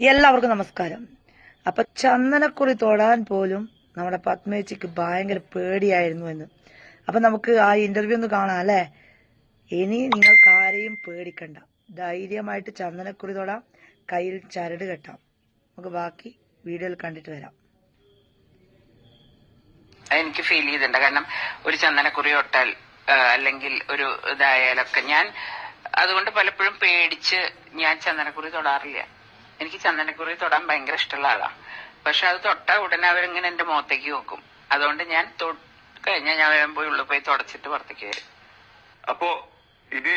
എല്ലാവർക്കും നമസ്കാരം. അപ്പൊ ചന്ദനക്കുറി തൊടാൻ പോലും നമ്മുടെ പത്മേച്ചിക്ക് ഭയങ്കര പേടിയായിരുന്നു എന്ന്. അപ്പൊ നമുക്ക് ആ ഇന്റർവ്യൂ ഒന്ന് കാണാം അല്ലേ? ഇനി നിങ്ങൾക്ക് ആരെയും പേടിക്കണ്ട. ധൈര്യമായിട്ട് ചന്ദനക്കുറി തൊടാം കയ്യിൽ ചരട് കെട്ടാം. നമുക്ക് ബാക്കി വീഡിയോയിൽ കണ്ടിട്ട് വരാം. എനിക്ക് ഫീൽ ചെയ്തിട്ടുണ്ട്. കാരണം ഒരു ചന്ദനക്കുറി തൊട്ടാൽ അല്ലെങ്കിൽ ഒരു ഇതായാലൊക്കെ ഞാൻ അതുകൊണ്ട് പലപ്പോഴും പേടിച്ച് ഞാൻ ചന്ദനക്കുറി തൊടാറില്ല. എനിക്ക് ചന്ദനക്കുറി തൊടാൻ ഭയങ്കര ഇഷ്ടമുള്ള ആളാണ് പക്ഷെ അത് തൊട്ട ഉടനെ അവരിങ്ങനെ എന്റെ മുഖത്തേക്ക് നോക്കും. അതുകൊണ്ട് ഞാൻ തൊട്ട് കഴിഞ്ഞാൽ ഞാൻ വരുമ്പോ പോയി ഉള്ളിൽ പോയി തുടച്ചിട്ട് പുറത്തേക്ക് വരും. അപ്പോ ഇനി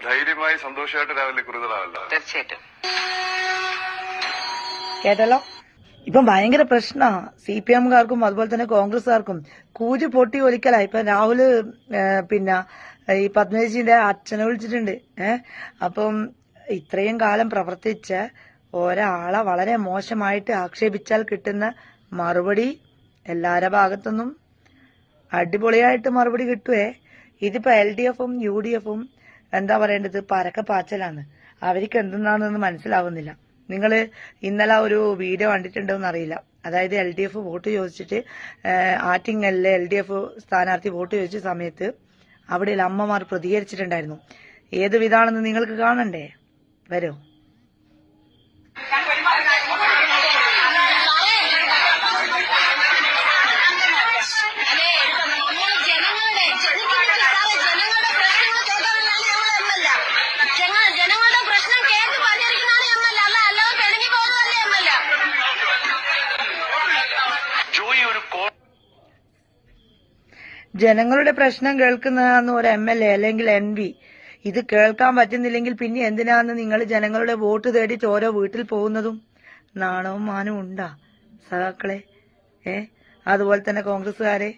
ധൈര്യമായി സന്തോഷമായിട്ട് രാവിലെ കുറുതലാവല്ല തീർച്ചയായിട്ടും. കേട്ടല്ലോ? ഇപ്പം ഭയങ്കര പ്രശ്ന. സി പി എംകാർക്കും അതുപോലെ തന്നെ കോൺഗ്രസ്സുകാർക്കും കൂജ് പൊട്ടി ഒലിക്കലായി ഇപ്പൊ രാഹുൽ പിന്നെ ഈ പത്മേജിന്റെ അച്ഛനെ വിളിച്ചിട്ടുണ്ട്. ഏഹ് അപ്പം ഇത്രയും കാലം പ്രവർത്തിച്ച ഒരാളെ വളരെ മോശമായിട്ട് ആക്ഷേപിച്ചാൽ കിട്ടുന്ന മറുപടി എല്ലാവരുടെ ഭാഗത്തുനിന്നും അടിപൊളിയായിട്ട് മറുപടി കിട്ടുവേ. ഇതിപ്പോ എൽ ഡി എഫും യു ഡി എഫും എന്താ പറയേണ്ടത്? പരക്ക പാച്ചലാണ്. അവർക്ക് എന്തെന്നാണെന്ന് മനസ്സിലാവുന്നില്ല. നിങ്ങൾ ഇന്നലെ ഒരു വീഡിയോ കണ്ടിട്ടുണ്ടോ എന്നറിയില്ല അതായത് എൽ ഡി എഫ് വോട്ട് ചോദിച്ചിട്ട് ആറ്റിങ്ങലിലെ എൽ ഡി എഫ് സ്ഥാനാർത്ഥി വോട്ട് ചോദിച്ച സമയത്ത് അവിടെയുള്ള അമ്മമാർ പ്രതികരിച്ചിട്ടുണ്ടായിരുന്നു. ഏത് വിധാണെന്ന് നിങ്ങൾക്ക് കാണണ്ടേ? വരോ. ജനങ്ങളുടെ പ്രശ്നം കേൾക്കുന്നതാന്ന് ഒരു എം എൽ എ അല്ലെങ്കിൽ എം പി ഇത് കേൾക്കാൻ പറ്റുന്നില്ലെങ്കിൽ പിന്നെ എന്തിനാന്ന് നിങ്ങൾ ജനങ്ങളുടെ വോട്ട് തേടിയിട്ട് ഓരോ വീട്ടിൽ പോകുന്നതും? നാണവും മാനവും ഉണ്ടാ? സഹാക്കളെ ഏ? അതുപോലെ തന്നെ കോൺഗ്രസ്സുകാരെ.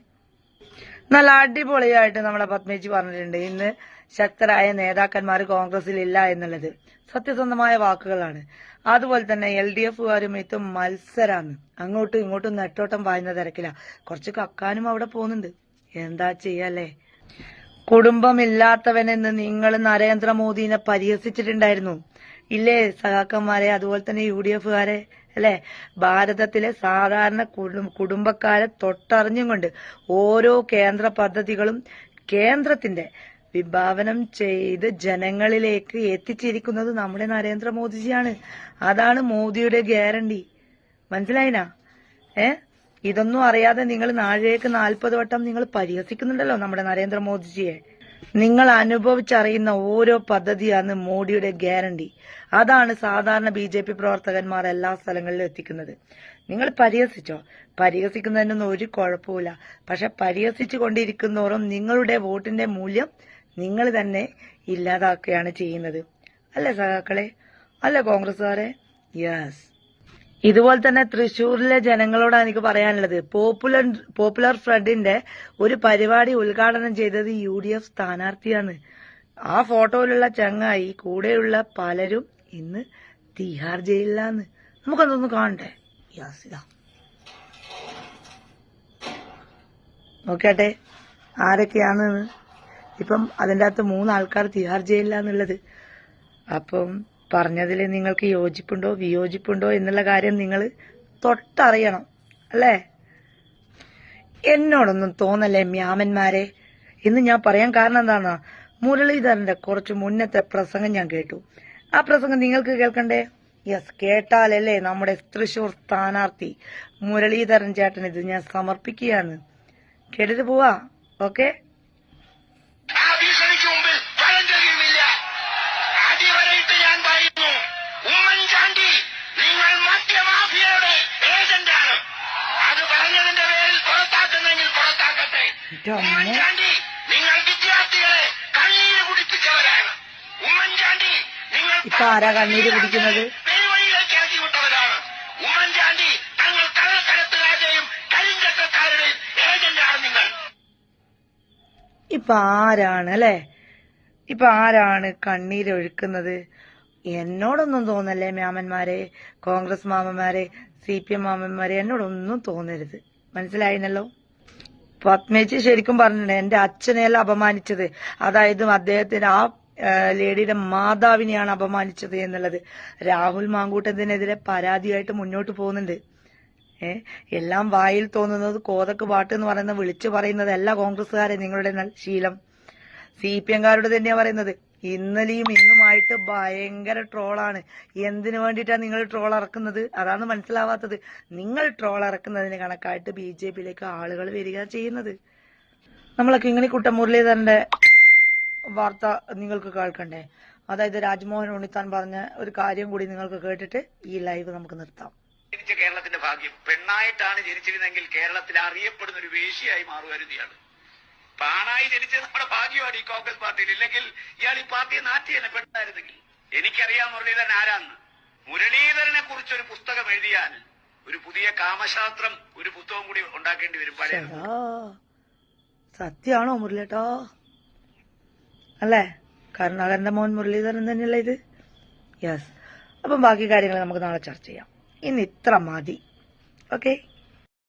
നല്ല അടിപൊളിയായിട്ട് നമ്മളെ പത്മേജി പറഞ്ഞിട്ടുണ്ട്. ഇന്ന് ശക്തരായ നേതാക്കന്മാർ കോൺഗ്രസിൽ ഇല്ല എന്നുള്ളത് സത്യസന്ധമായ വാക്കുകളാണ്. അതുപോലെ തന്നെ എൽ ഡി എഫുകാരുമായിട്ട് മത്സരാന്ന് അങ്ങോട്ടും ഇങ്ങോട്ടും നെട്ടോട്ടം പായുന്ന തിരക്കില. കുറച്ച് കക്കാനും അവിടെ പോകുന്നുണ്ട്. എന്താ ചെയ്യല്ലേ കുടുംബമില്ലാത്തവനെന്ന് നിങ്ങൾ നരേന്ദ്രമോദിനെ പരിഹസിച്ചിട്ടുണ്ടായിരുന്നു. ഇല്ലേ സഹാക്കന്മാരെ അതുപോലെ തന്നെ യു ഡി എഫുകാരെ അല്ലെ? ഭാരതത്തിലെ സാധാരണ കുടും- കുടുംബക്കാരെ തൊട്ടറിഞ്ഞും കൊണ്ട് ഓരോ കേന്ദ്ര പദ്ധതികളും കേന്ദ്രത്തിന്റെ വിഭാവനം ചെയ്ത് ജനങ്ങളിലേക്ക് എത്തിച്ചിരിക്കുന്നത് നമ്മുടെ നരേന്ദ്രമോദിജിയാണ്. അതാണ് മോദിയുടെ ഗ്യാരണ്ടി. മനസ്സിലായിനാ? ഏ? ഇതൊന്നും അറിയാതെ നിങ്ങൾ നാഴേക്ക് നാൽപ്പത് വട്ടം നിങ്ങൾ പരിഹസിക്കുന്നുണ്ടല്ലോ നമ്മുടെ നരേന്ദ്രമോദിജിയെ. നിങ്ങൾ അനുഭവിച്ചറിയുന്ന ഓരോ പദ്ധതിയാണ് മോഡിയുടെ ഗ്യാരണ്ടി. അതാണ് സാധാരണ ബി ജെ പി പ്രവർത്തകന്മാർ എല്ലാ സ്ഥലങ്ങളിലും എത്തിക്കുന്നത്. നിങ്ങൾ പരിഹസിച്ചോ? പരിഹസിക്കുന്നതിനൊന്നും ഒരു കുഴപ്പമില്ല പക്ഷെ പരിഹസിച്ചു കൊണ്ടിരിക്കുന്നോറും നിങ്ങളുടെ വോട്ടിന്റെ മൂല്യം നിങ്ങൾ തന്നെ ഇല്ലാതാക്കുകയാണ് ചെയ്യുന്നത്. അല്ലേ സഹാക്കളെ അല്ലേ കോൺഗ്രസ്സുകാരെ? യെസ് ഇതുപോലെ തന്നെ തൃശൂരിലെ ജനങ്ങളോടാണ് എനിക്ക് പറയാനുള്ളത്. പോപ്പുലർ പോപ്പുലർ ഫ്രണ്ടിന്റെ ഒരു പരിപാടി ഉദ്ഘാടനം ചെയ്തത് യു ഡി എഫ് സ്ഥാനാർത്ഥിയാണ്. ആ ഫോട്ടോയിലുള്ള ചങ്ങായി കൂടെയുള്ള പലരും ഇന്ന് തിഹാർ ജയിലിലാന്ന്. നമുക്കതൊന്ന് കാണണ്ടേ യാസ് ഇതാ നോക്കട്ടെ ആരൊക്കെയാണ് ഇപ്പം അതിന്റെ അകത്ത് മൂന്ന് ആൾക്കാർ തിഹാർ ജയിലിലാന്നുള്ളത്. അപ്പം പറഞ്ഞതിൽ നിങ്ങൾക്ക് യോജിപ്പുണ്ടോ വിയോജിപ്പുണ്ടോ എന്നുള്ള കാര്യം നിങ്ങൾ തൊട്ടറിയണം അല്ലേ? എന്നോടൊന്നും തോന്നല്ലേ മ്യാമന്മാരെ? ഇന്ന് ഞാൻ പറയാൻ കാരണം എന്താണ്? മുരളീധരന്റെ കുറച്ച് മുന്നത്തെ പ്രസംഗം ഞാൻ കേട്ടു. ആ പ്രസംഗം നിങ്ങൾക്ക് കേൾക്കണ്ടേ? യെസ് കേട്ടാലല്ലേ നമ്മുടെ തൃശൂർ സ്ഥാനാർത്ഥി മുരളീധരൻ ചേട്ടൻ ഇത് ഞാൻ സമർപ്പിക്കുകയാണ്. കേട്ടിട്ട് പോവാ ഓക്കെ ഉമ്മൻചാണ്ടി നിങ്ങൾ വിദ്യാർത്ഥികളെ കണ്ണീര് കുടിപ്പിച്ചവരാണ്. ഉമ്മൻചാണ്ടി നിങ്ങൾ ഇപ്പൊ ആരാ കണ്ണീര് കുടിക്കുന്നത്? പെരുവഴിയിലേക്ക് ഇറക്കി വിട്ടവരാണ് ഉമ്മൻചാണ്ടി തങ്ങൾ കള്ളക്കടത്തുകാരുടെയും കരിഞ്ചട്ടക്കാരുടെയും ഏജന്റാണ് നിങ്ങൾ. ഇപ്പൊ ആരാണ് അല്ലെ? ഇപ്പൊ ആരാണ് കണ്ണീരൊഴുക്കുന്നത് എന്നോടൊന്നും തോന്നല്ലേ മാമന്മാരെ കോൺഗ്രസ് മാമന്മാരെ സി പി എം മാമന്മാരെ എന്നോടൊന്നും തോന്നരുത്. മനസ്സിലായിനല്ലോ പത്മേച്ചി ശരിക്കും പറഞ്ഞിട്ടുണ്ട് എന്റെ അച്ഛനെയല്ല അപമാനിച്ചത്. അതായത് അദ്ദേഹത്തിന് ആ ലേഡിയുടെ മാതാവിനെയാണ് അപമാനിച്ചത് എന്നുള്ളത്. രാഹുൽ മാങ്കൂട്ടത്തിനെതിരെ പരാതിയായിട്ട് മുന്നോട്ട് പോകുന്നുണ്ട്. ഏ എല്ലാം വായിൽ തോന്നുന്നത് കോതക്ക് പാട്ട് എന്ന് പറയുന്നത് വിളിച്ചു പറയുന്നത് എല്ലാ കോൺഗ്രസ്സുകാരെ നിങ്ങളുടെ ശീലം. സി പി എംകാരോട് തന്നെയാ പറയുന്നത്. ഇന്നലെയും ഇന്നുമായിട്ട് ഭയങ്കര ട്രോളാണ്. എന്തിനു വേണ്ടിയിട്ടാണ് നിങ്ങൾ ട്രോൾ ഇറക്കുന്നത് അതാണ് മനസ്സിലാവാത്തത്. നിങ്ങൾ ട്രോൾ ഇറക്കുന്നതിന് കണക്കായിട്ട് ബി ജെ പിയിലേക്ക് ആളുകൾ വരിക ചെയ്യുന്നത്. നമ്മളെ കിങ്ങിണിക്കുട്ട മുരളീധരന്റെ വാർത്ത നിങ്ങൾക്ക് കേൾക്കണ്ടേ? അതായത് രാജ്മോഹൻ ഉണ്ണിത്താൻ പറഞ്ഞ ഒരു കാര്യം കൂടി നിങ്ങൾക്ക് കേട്ടിട്ട് ഈ ലൈവ് നമുക്ക് നിർത്താം. കേരളത്തിന്റെ ഭാഗ്യം. പെണ്ണായിട്ടാണ് ജനിച്ചിരുന്നെങ്കിൽ കേരളത്തിൽ അറിയപ്പെടുന്ന ഒരു വേശിയായി മാറുമായിരുന്നു പാണായി ജനിച്ചത് നമ്മുടെ ഭാഗ്യമാണ് ഈ കോൺഗ്രസ് പാർട്ടിയിൽ. ഇല്ലെങ്കിൽ ഇയാൾ ഈ പാർട്ടിയെ നാട്ടി തന്നെ പെട്ടായിരുന്നെങ്കിൽ. എനിക്കറിയാം മുരളീധരൻ ആരാന്ന്. മുരളീധരനെ കുറിച്ച് ഒരു പുസ്തകം എഴുതിയാൽ ഒരു പുതിയ കാമശാസ്ത്രം ഒരു പുസ്തകം കൂടി ഉണ്ടാക്കേണ്ടി വരും പഴയ സത്യമാണോ സത്യാണോ മുരളിയേട്ടാ അല്ലേ? കരുണാകരന്റെ മോൻ മുരളീധരൻ തന്നെയല്ലേ ഇത്? യെസ് അപ്പം ബാക്കി കാര്യങ്ങൾ നമുക്ക് നാളെ ചർച്ച ചെയ്യാം. ഇന്ന് ഇത്ര മതി. ഓക്കെ